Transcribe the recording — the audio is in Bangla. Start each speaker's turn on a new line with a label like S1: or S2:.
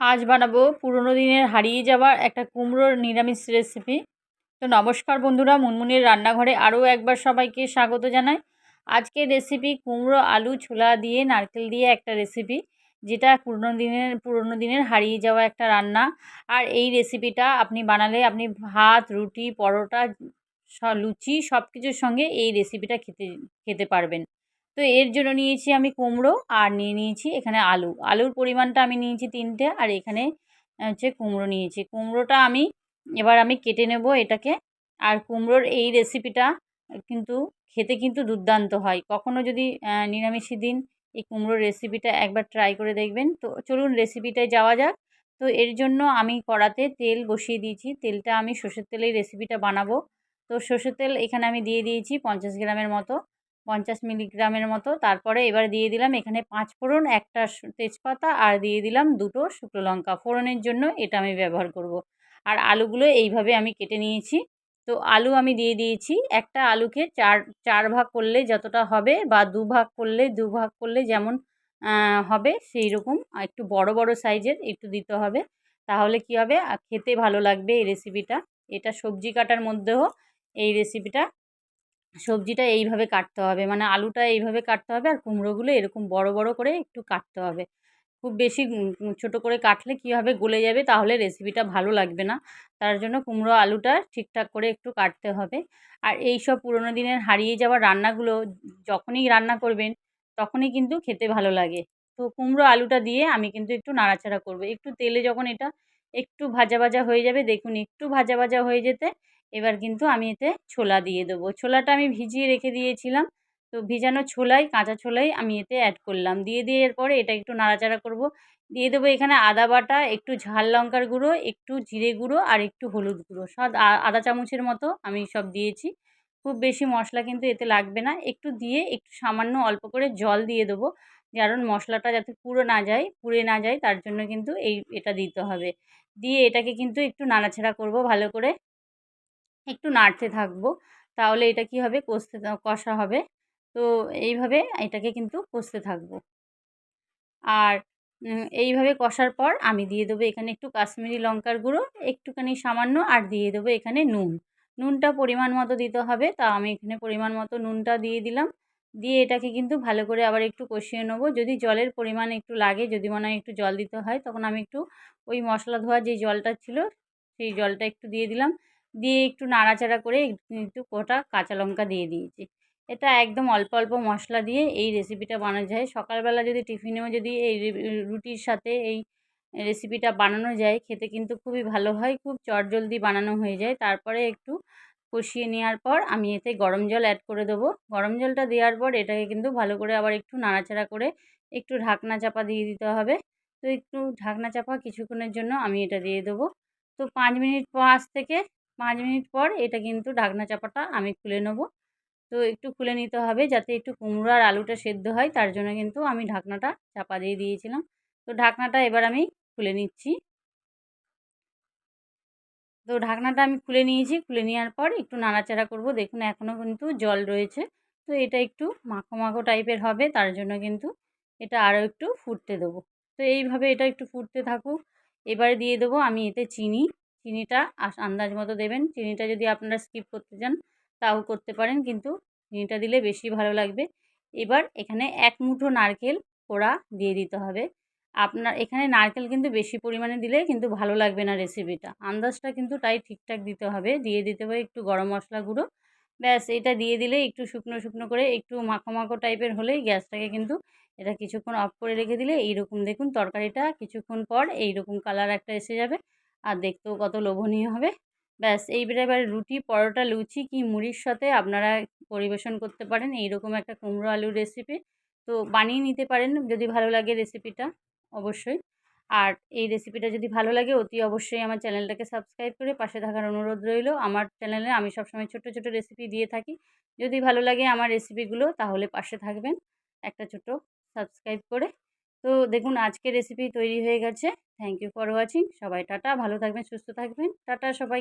S1: আজ বানাবো পুরোনো দিনের হারিয়ে যাওয়া একটা কুমড়োর নিরামিষ রেসিপি তো নমস্কার বন্ধুরা, মুনমুনির রান্নাঘরে আরও একবার সবাইকে স্বাগত জানাই। আজকের রেসিপি কুমড়ো, আলু, ছোলা দিয়ে, নারকেল দিয়ে একটা রেসিপি যেটা পুরনো দিনের পুরনো দিনের হারিয়ে যাওয়া একটা রান্না। আর এই রেসিপিটা আপনি বানালে আপনি ভাত, রুটি, পরোটা লুচি সব কিছুর সঙ্গে এই রেসিপিটা খেতে খেতে পারবেন। তো এর জন্য নিয়েছি আমি কুমড়ো আর নিয়ে নিয়েছি এখানে আলু। আলুর পরিমাণটা আমি নিয়েছি তিনটে আর এখানে হচ্ছে কুমড়ো নিয়েছি। কুমড়োটা আমি এবার আমি কেটে নেব এটাকে। আর কুমড়োর এই রেসিপিটা কিন্তু খেতে কিন্তু দুর্দান্ত হয়। কখনও যদি নিরামিষি দিন এই কুমড়োর রেসিপিটা একবার ট্রাই করে দেখবেন। তো চলুন রেসিপিটায় যাওয়া যাক। তো এর জন্য আমি কড়াতে তেল বসিয়ে দিয়েছি। তেলটা আমি সর্ষের তেলেই রেসিপিটা বানাবো। তো সর্ষের তেল এখানে আমি দিয়ে দিয়েছি পঞ্চাশ গ্রামের মতো। পঞ্চাশ মিলিগ্রামের মতো। তারপরে এবার দিয়ে দিলাম এখানে পাঁচ ফোড়ন, একটা তেজপাতা আর দিয়ে দিলাম দুটো শুকনো লঙ্কা। ফোড়নের জন্য এটা আমি ব্যবহার করব। আর আলুগুলো এইভাবে আমি কেটে নিয়েছি। তো আলু আমি দিয়ে দিয়েছি। একটা আলুকে চার চার ভাগ করলে যতটা হবে বা দু ভাগ করলে, দু ভাগ করলে যেমন হবে সেই রকম। একটু বড় বড় সাইজের একটু দিতে হবে। তাহলে কি হবে? খেতে ভালো লাগবে এই রেসিপিটা এটা সবজি কাটার মধ্যেও এই রেসিপিটা সবজিটা এইভাবে কাটতে হবে মানে আলুটা এইভাবে কাটতে হবে আর কুমড়োগুলো এরকম বড় বড় করে একটু কাটতে হবে। খুব বেশি ছোট করে কাটলে কী হবে গলে যাবে তাহলে রেসিপিটা ভালো লাগবে না। তার জন্য কুমড়ো আলুটা ঠিকঠাক করে একটু কাটতে হবে। আর এই সব পুরোনো দিনের হারিয়ে যাওয়া রান্নাগুলো যখনই রান্না করবেন তখনই কিন্তু খেতে ভালো লাগে। তো কুমড়ো আলুটা দিয়ে আমি কিন্তু একটু নাড়াচাড়া করব। একটু তেলে যখন এটা একটু ভাজা ভাজা হয়ে যাবে। দেখুন একটু ভাজা ভাজা হয়ে যেতে, এবার কিন্তু আমি এতে ছোলা দিয়ে দেবো। ছোলাটা আমি ভিজিয়ে রেখে দিয়েছিলাম। তো ভিজানো ছোলাই, কাঁচা ছোলাই আমি এতে অ্যাড করলাম। দিয়ে দিয়ে এরপরে এটা একটু নাড়াচাড়া করব। দিয়ে দেবো এখানে আদা বাটা, একটু ঝাল লঙ্কার গুঁড়ো, একটু জিরে গুঁড়ো আর একটু হলুদ গুঁড়ো। সব আদা চামচের মতো আমি সব দিয়েছি। খুব বেশি মশলা কিন্তু এতে লাগবে না। একটু দিয়ে একটু সামান্য অল্প করে জল দিয়ে দেবো। কারণ মশলাটা যাতে পুরো না যায়, পুড়ে না যায় তার জন্য কিন্তু এই এটা দিতে হবে। দিয়ে এটাকে কিন্তু একটু নাড়াচাড়া করব ভালো করে। একটু নাড়তে থাকব। তাহলে এটা কি হবে? কষতে কষা হবে। তো এইভাবে এটাকে কিন্তু কষতে থাকব। আর এইভাবে কষার পর আমি দিয়ে দেবো এখানে একটু কাশ্মীরি লঙ্কার গুঁড়ো, একটুখানি সামান্য, আর দিয়ে দেবো এখানে নুন। নুনটা পরিমাণ মতো দিতে হবে। তা আমি এখানে পরিমাণ মতো নুনটা দিয়ে দিলাম। দিয়ে এটাকে কিন্তু ভালো করে আবার একটু কষিয়ে নেব। যদি জলের পরিমাণ একটু লাগে, যদি মনে হয় একটু জল দিতে হয়, তখন আমি একটু ওই মশলা ধোয়া যে জলটা ছিল, সেই জলটা একটু দিয়ে দিলাম। দিয়ে একটু নাড়াচাড়া করে একটু গোটা কাঁচা লঙ্কা দিয়ে দিয়েছি। এটা একদম অল্প অল্প মশলা দিয়ে এই রেসিপিটা বানানো যায়। সকালবেলা যদি টিফিনেও যদি এই রুটির সাথে এই রেসিপিটা বানানো যায়, খেতে কিন্তু খুবই ভালো হয়। খুব চটজলদি বানানো হয়ে যায়। তারপরে একটু কষিয়ে নেওয়ার পর আমি এতে গরম জল অ্যাড করে দেবো। গরম জলটা দেওয়ার পর এটাকে কিন্তু ভালো করে আবার একটু নাড়াচাড়া করে একটু ঢাকনা চাপা দিয়ে দিতে হবে। তো একটু ঢাকনা চাপা কিছুক্ষণের জন্য আমি এটা দিয়ে দেবো। তো পাঁচ মিনিট পাঁচ থেকে পাঁচ মিনিট পর এটা কিন্তু ঢাকনা চাপাটা আমি খুলে নেব। তো একটু খুলে নিতে হবে যাতে একটু কুমড়ো আর আলুটা সেদ্ধ হয়, তার জন্য কিন্তু আমি ঢাকনাটা চাপা দিয়ে দিয়েছিলাম। তো ঢাকনাটা এবার আমি খুলে নিচ্ছি। তো ঢাকনাটা আমি খুলে নিয়েছি। খুলে নেওয়ার পর একটু নাড়াচাড়া করব। দেখুন, এখনও কিন্তু জল রয়েছে। তো এটা একটু মাখো মাখো টাইপের হবে। তার জন্য কিন্তু এটা আরও একটু ফুটতে দেবো। তো এইভাবে এটা একটু ফুটতে থাকুক। এবারে দিয়ে দেবো আমি এতে চিনি। চিনিটা আন্দাজ মতো দেবেন। চিনিটা যদি আপনারা স্কিপ করতে চান, তাও করতে পারেন। কিন্তু চিনিটা দিলে বেশি ভালো লাগবে। এবার এখানে এক মুঠো নারকেল কোড়া দিয়ে দিতে হবে। আপনার এখানে নারকেল কিন্তু বেশি পরিমাণে দিলে কিন্তু ভালো লাগবে না রেসিপিটা আন্দাজটা কিন্তু তাই ঠিকঠাক দিতে হবে। দিয়ে দিতে হবে একটু গরম মশলা গুঁড়ো। ব্যাস, এটা দিয়ে দিলে একটু শুকনো শুকনো করে একটু মাখো মাখো টাইপের হলেই গ্যাসটাকে কিন্তু এটা কিছুক্ষণ অফ করে রেখে দিলে এইরকম দেখুন তরকারিটা কিছুক্ষণ পর এইরকম কালার একটা এসে যাবে। আর দেখতেও কত লোভনীয় হবে। ব্যাস, এইবারে এবার রুটি, পরোটা, লুচি কি মুড়ির সাথে আপনারা পরিবেশন করতে পারেন। এইরকম একটা কুমড়ো আলুর রেসিপি তো বানিয়ে নিতে পারেন যদি ভালো লাগে রেসিপিটা অবশ্যই। আর এই রেসিপিটা যদি ভালো লাগে, অতি অবশ্যই আমার চ্যানেলটাকে সাবস্ক্রাইব করে পাশে থাকার অনুরোধ রইল। আমার চ্যানেলে আমি সবসময় ছোটো ছোটো রেসিপি দিয়ে থাকি। যদি ভালো লাগে আমার রেসিপিগুলো তাহলে পাশে থাকবেন একটা ছোটো সাবস্ক্রাইব করে। তো দেখুন আজকে রেসিপি তৈরি হয়ে গেছে। থ্যাংক ইউ ফর ওয়াচিং সবাই টাটা, ভালো থাকবেন, সুস্থ থাকবেন। টাটা সবাই